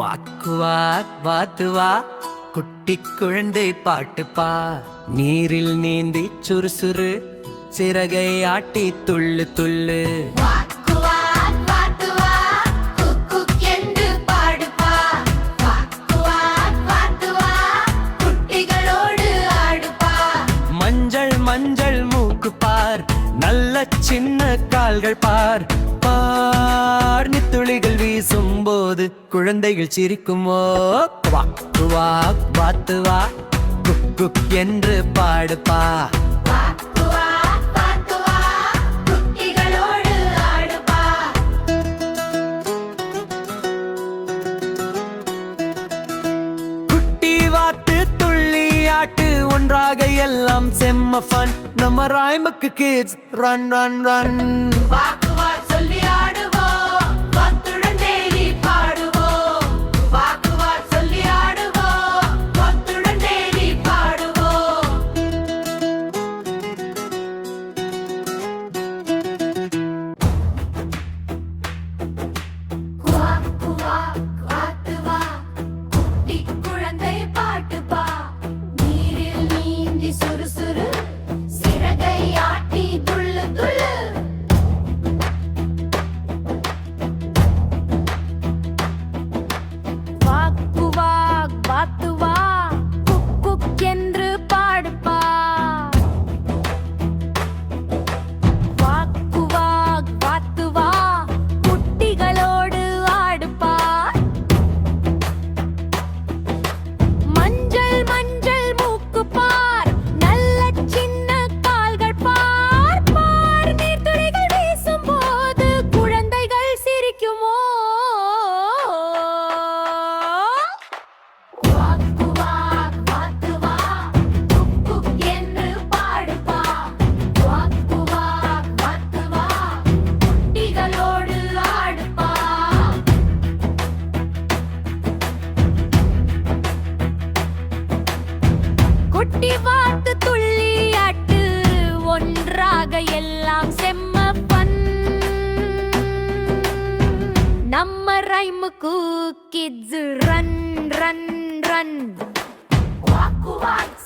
வாக்குவாக் வாத்துவா குட்டி குழந்தை பாட்டுப்பா நீரில் நீந்தி சுறுசுறு சிறகை ஆட்டி துள்ளு துள்ளு. மஞ்சள் மஞ்சள் மூக்கு பார். நல்ல சின்ன கால்கள் பார். பார் துளிகள் போது குழந்தைகள் சிரிக்குமோ. வாக்கு வாக் பாத்து வா குக் குக் என்று பாடுப்பா. ஒன்றாக எல்லாம் செம்ம ஃபன் நம்ம ராய்மக்கு கிட்ஸ் ரன் ரன் ரன் குட்டி வாத்து துள்ளி ஆட்டு ஒன்றாக எல்லாம் செம்ம பன் நம்ம ரைமுக்கு கிட்ஸ் ரன் ரன் ரன் வாக்கு குவாக்